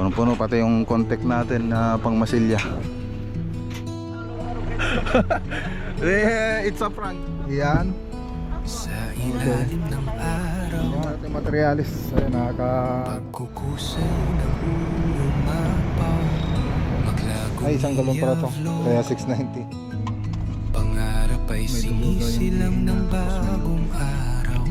Punong-puno pati yung contact natin na pang masilya. eh, it's a prank. Yan. Sa ilalim ng araw Yung ating materialis. Ayun, nakaka... Pagkukusay ng umapaw Maglago Ay, isang galon pala to. Kaya 690. Pangarap ay hindi ng bagong araw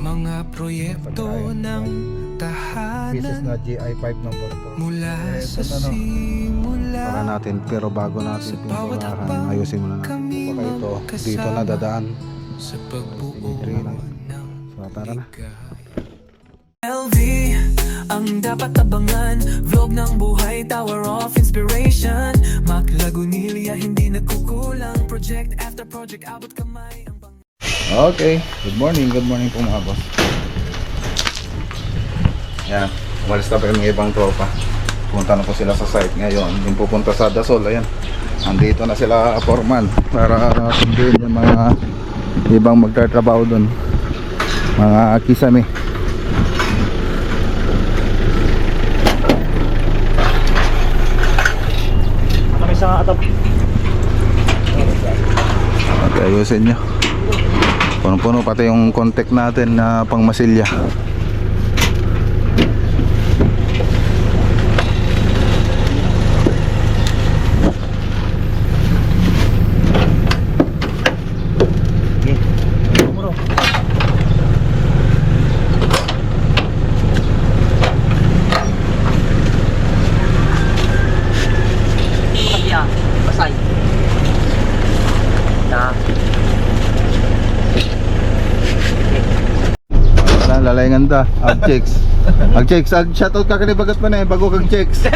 Mga proyekto Pagkain. Tahanan na GI5 number 4. Mula Eh, sa ito na, no? simula Para natin, pero bago natin hakbang ayusin muna natin. Baka ito, dito na dadaan. Sa pagbuo ng So, tara na. LV ang dapat abangan Vlog ng buhay, Tower of Inspiration Mac Lagunilya, hindi nagkukulang Project after project, abot kamay Okay, good morning, good morning po mga boss. Yan, umalis na pa yung ibang tropa. Punta na po sila sa site ngayon. Yung pupunta sa Dasol, ayan. Andito na sila foreman para sunduin yung mga ibang magtatrabaho doon. Mga kisame. Kami sa atap. Okay, ayusin nyo. Puno-puno pati yung contact natin na pang Wala, lalayangan ta. Ag-checks. Ag-checks. Ag shoutout ka kanibagat pa na eh. Bago kang checks.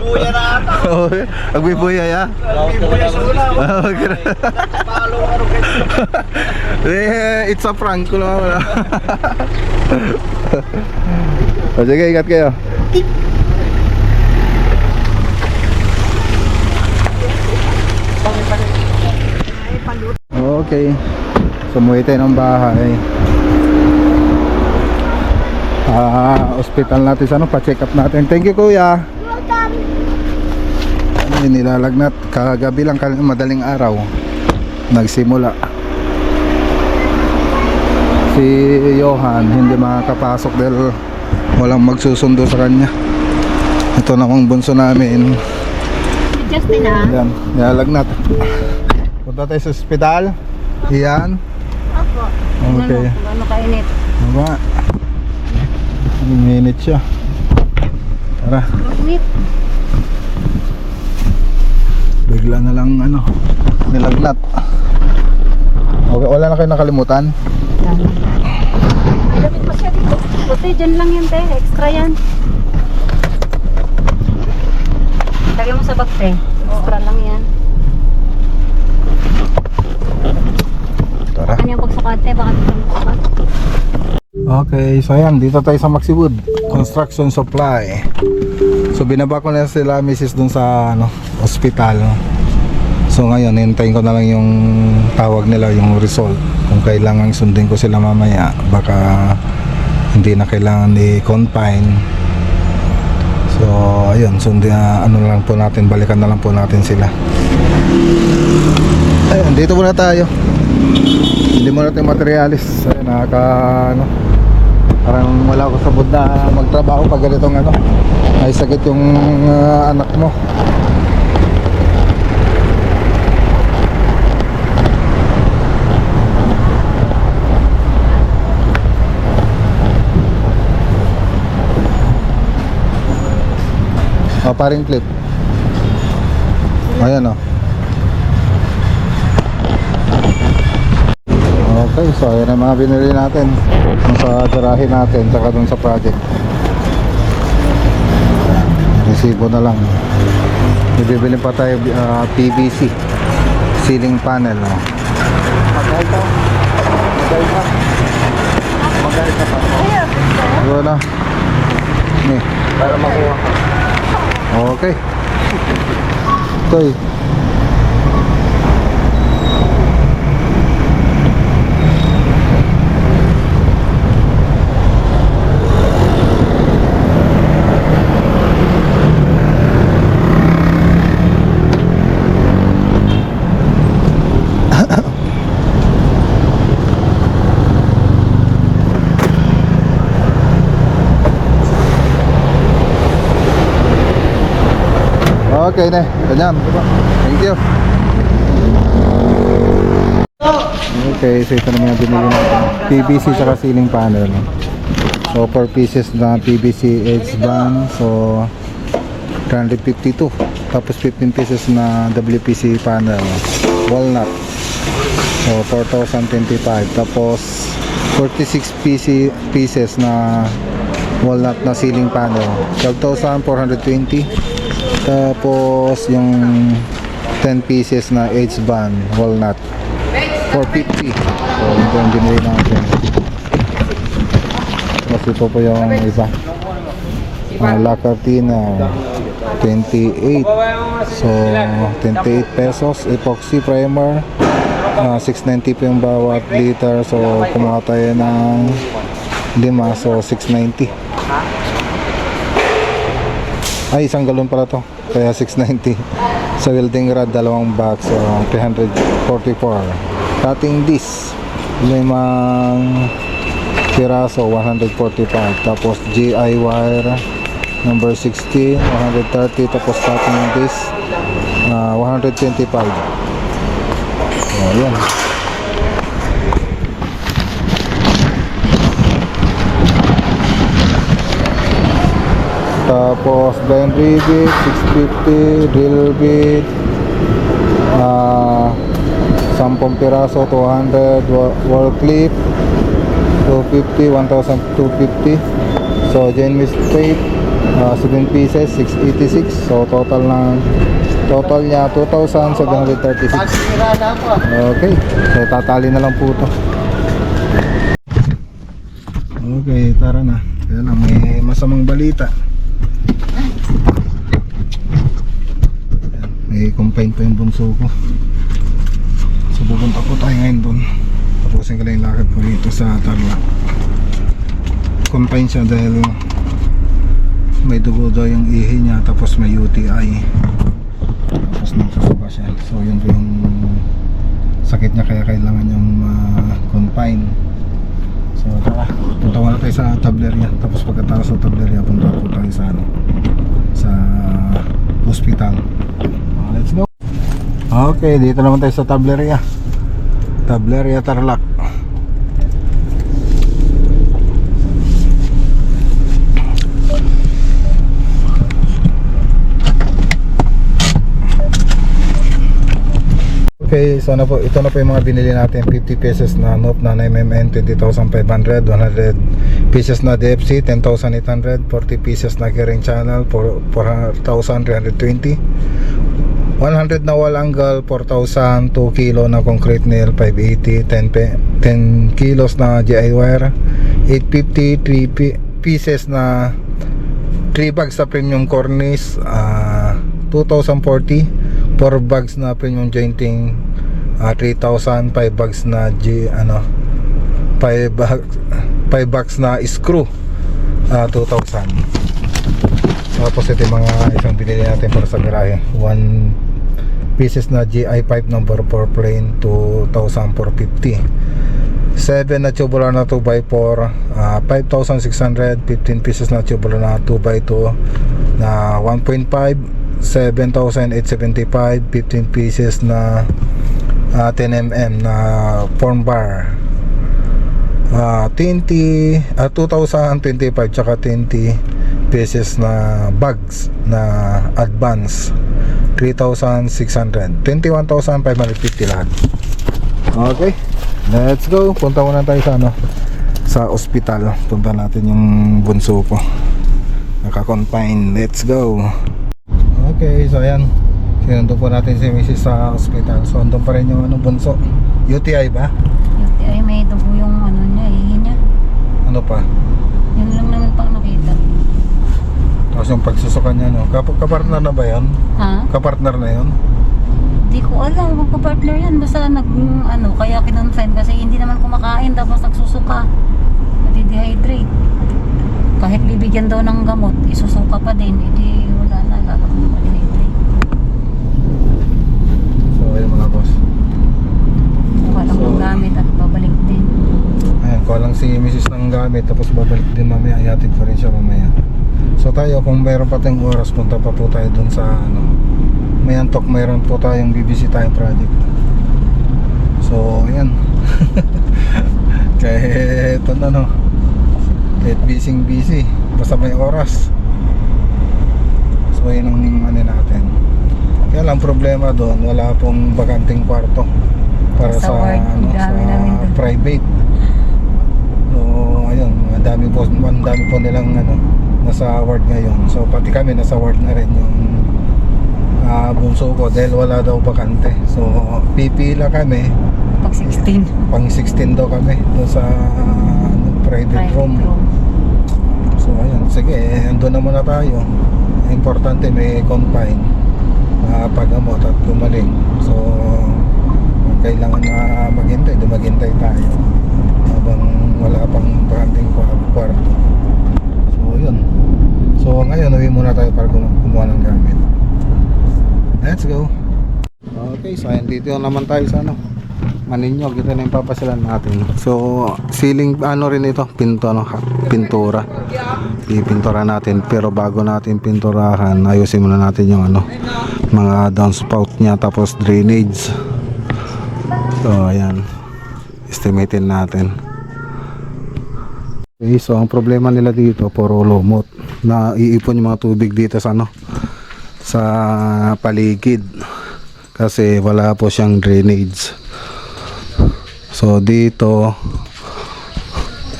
Buya na ata. Oo, Agbibuya ya. Buya sa. Palo ka eh, it's a prank ko lang wala. o sige, ingat kayo. Okay. Sumuwi tayo ng bahay. Ah, hospital natin sa ano, pa-check up natin. Thank you, kuya. Ano yun, nilalagnat. Kagabi lang, madaling araw. Nagsimula. Si Johan hindi makakapasok dahil walang magsusundo sa kanya. Ito namang bunso namin. Justin ah. Yan, nilalagnat. Punta tayo sa ospital. Iyan. Opo. Okay. Ano, ano kainit? Diba? Ang minute siya. Tara. Bigla na lang ano, nilagnat. Okay, wala na kayo nakalimutan? Damit pa siya dito. Puti, dyan lang yan te. Extra yan. Lagay mo sa bag te. Extra lang yan. Tara. Ano yung pagsukat te? Baka dito mo sukat. Okay, so ayan, dito tayo sa Maxiwood Construction Supply. So binaba ko na sila misis dun sa ano, hospital. So ngayon, hintayin ko na lang yung tawag nila, yung result. Kung kailangan sundin ko sila mamaya, baka hindi na kailangan i-confine. So ayun, sundin na, ano na lang po natin, balikan na lang po natin sila. Ayun, dito muna tayo. Hindi mo natin materialis. Ayun, nakaka, ano, parang wala ako sa mood na magtrabaho pag ganitong ano, ay sakit yung ah, anak mo. O, paring clip. Ayan o. Okay, so ayan ang mga binili natin sa garahe natin, saka dun sa project Resibo na lang Ibibili pa tayo ah, PVC Ceiling panel oh. Diba na? Ni. Para makuha ka. Okay. Toy. Okay na, ganyan. Thank you. Okay, so ito naman yung binili natin. PVC tsaka ceiling panel. So 4 pieces na PVC edge band. So 352. Tapos 15 pieces na WPC panel. Walnut. So 4,025. Tapos 46 PC pieces na walnut na ceiling panel. 12,420. Tapos yung 10 pieces na edge band walnut. 450. So ito yung natin. Tapos ito po yung iba. Uh, La Cortina 28 so 28 pesos epoxy primer uh, 690 po yung bawat liter so kumuha tayo ng lima so 690 ay isang galon pala to kaya 690 sa welding rod dalawang box so 344 cutting disc limang piraso 145 tapos GI wire number 16 130 tapos cutting disc ah, 125 so tapos blind rivet 650 drill bit ah 10 piraso 200 wa- wall clip 250 1250 so genuine tape uh, 7 pieces 686 so total ng total niya 2736 okay so tatali na lang po to. Okay tara na. Kaya lang may masamang balita may combine pa yung bunso ko. So pupunta po tayo ngayon doon tapusin ko lang yung lakad ko dito sa Tarlac. Combine siya dahil may dugo daw yung ihi niya tapos may UTI tapos nagsusuka siya. So yun po yung sakit niya kaya kailangan niyang ma-confine so tara. Punta muna tayo sa tableria. Tapos pagkatapos sa tableria punta po tayo sa ano sa hospital. Ah, okay dito naman tayo sa tableria. Tableria Tarlac. Okay, so na po, ito na po yung mga binili natin. 50 pesos na NOP na 9mm 20,500 100 pieces na DFC 10,800 40 pieces na Kering Channel 4,320 100 na wall angle 4,000 2 kilo na concrete nail 580 10, pe, 10 kilos na GI wire 850 3 pi- pieces na 3 bags na premium cornice ah, 2,040 4 bags na premium jointing ah, 3,000 5 bags na G ano 5 bags 5 bags na screw ah, 2,000 tapos ito yung mga isang binili natin para sa garahe 1 pieces na GI pipe number 4 plane 2,450 7 na tubular na 2x4 ah, 5,600 15 pieces na tubular na 2x2 na 1.5 7,875 15 pieces na ah, 10mm na form bar. Ah 20 ah 2025 tsaka 20 pieces na bags na advance 3,600 21,550 lahat. Okay let's go. Punta muna tayo sa ano sa ospital. Punta natin yung bunso ko. Naka-confine. Let's go. Okay so ayan. Sinundo po natin si Mrs. sa ospital. So andun pa rin yung ano bunso. UTI ba? UTI may dugo yung ano niya, ihi niya. ano pa? Yun lang naman pang nakita. Tapos yung pagsusukan niya no? Kap kapartner na ba yun? Ha? kapartner na yun? Di ko alam kung partner yan. Basta nag, ano, kaya kinonfine kasi hindi naman kumakain tapos nagsusuka. Nadi-dehydrate. Kahit bibigyan daw ng gamot, isusuka pa din. Hindi wala na, gagawin mo dehydrate. so ayun mga boss Walang So- gamit at babalik din. Ayan, kuha lang si Mrs. ng gamit tapos babalik din mamaya, ihatid pa rin siya mamaya. So tayo, kung mayroon pa tayong oras, punta pa po tayo dun sa ano, may antok mayroon po tayong BBC tayong project. So ayan kahit ano no. Kahit busy busy basta may oras. So yun ang ano natin. Kaya lang problema doon wala pong bakanting kwarto para Sa sa, ward, ano, sa private. So ayun ang dami po ang dami po nilang ano nasa ward ngayon so pati kami nasa ward na rin yung ah, bunso ko dahil wala daw bakante so pipila kami Pag 16. pang 16 daw kami doon sa ano, private, Private room. room. So ayun, sige, andun na muna tayo. Importante may confine na pagamot at gumaling. So kailangan na maghintay, di maghintay tayo habang wala pang kwa- kwarto. Yun. So ngayon, uwi muna tayo para gumawa ng gamit. Let's go. Okay, so ayun, dito naman tayo sa ano. Maninyo, ito na yung papasyalan natin. So, ceiling, ano rin ito, pinto, ha- pintura. Pipintura natin, pero bago natin pinturahan, ayusin muna natin yung ano, mga downspout niya, tapos drainage. So, ayan. Estimatein natin. Okay, so ang problema nila dito, puro lumot. Na iipon yung mga tubig dito sa ano, sa paligid. Kasi wala po siyang drainage. So dito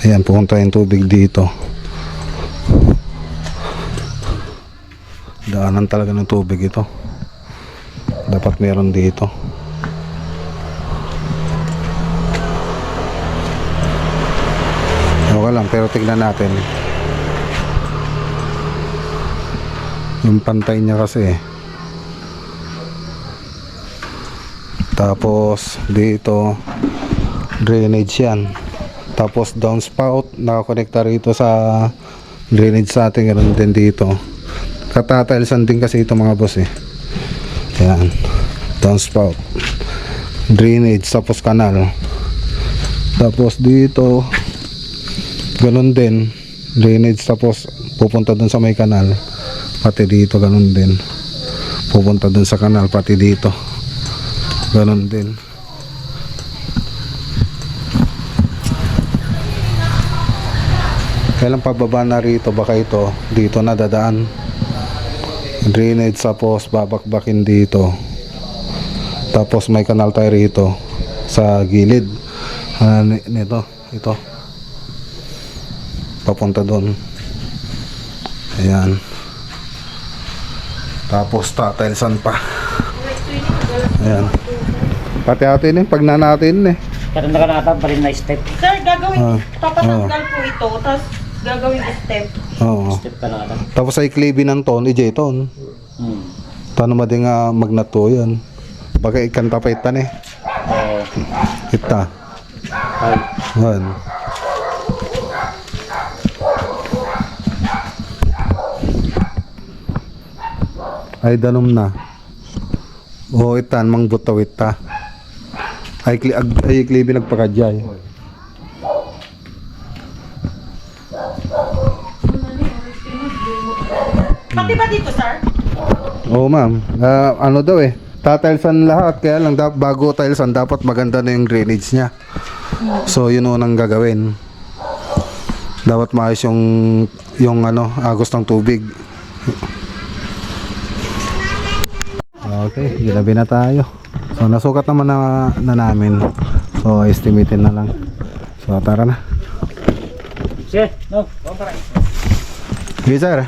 Ayan, pupunta yung tubig dito. Daanan talaga ng tubig ito. Dapat meron dito. Lang, pero tignan natin. Yung pantay niya kasi. Tapos dito drainage yan. Tapos downspout nakakonekta rito sa drainage sa atin ganun din dito. Katatailsan din kasi ito mga boss eh. Yan. Downspout. Drainage tapos kanal. Tapos dito ganun din. Drainage tapos pupunta dun sa may kanal. Pati dito ganun din. Pupunta dun sa kanal pati dito. Ganun din. Kailan pababa na rito baka ito dito na dadaan. Drainage tapos babakbakin dito. Tapos may kanal tayo rito sa gilid. Ah, ni- nito ito papunta doon ayan tapos tatailsan pa ayan pati atin eh pag na natin eh Karoon na kanata pa rin na step. Sir, gagawin, Ah, papatanggal po ito, tapos gagawin step. oo Step ka na tapos ay klibi ng ton ije ton Hmm. Tano ma di nga magnato yan. Baka ikanta pa itan eh. Oo. Ita. Ay. Yan. Ay danom na. O itan mang butaw ita. Ay kli ag, ay klibi nagpakadjay. Pati ba dito, sir? Oo ma'am. Ah, ano daw eh. Tatailsan lahat kaya lang da- bago tilesan dapat maganda na yung drainage niya. So yun unang gagawin. Dapat maayos yung yung ano, agos ng tubig. Okay, ginabi na tayo. So nasukat naman na, na namin. So estimatein na lang. So tara na. Sige, no. Okay sir.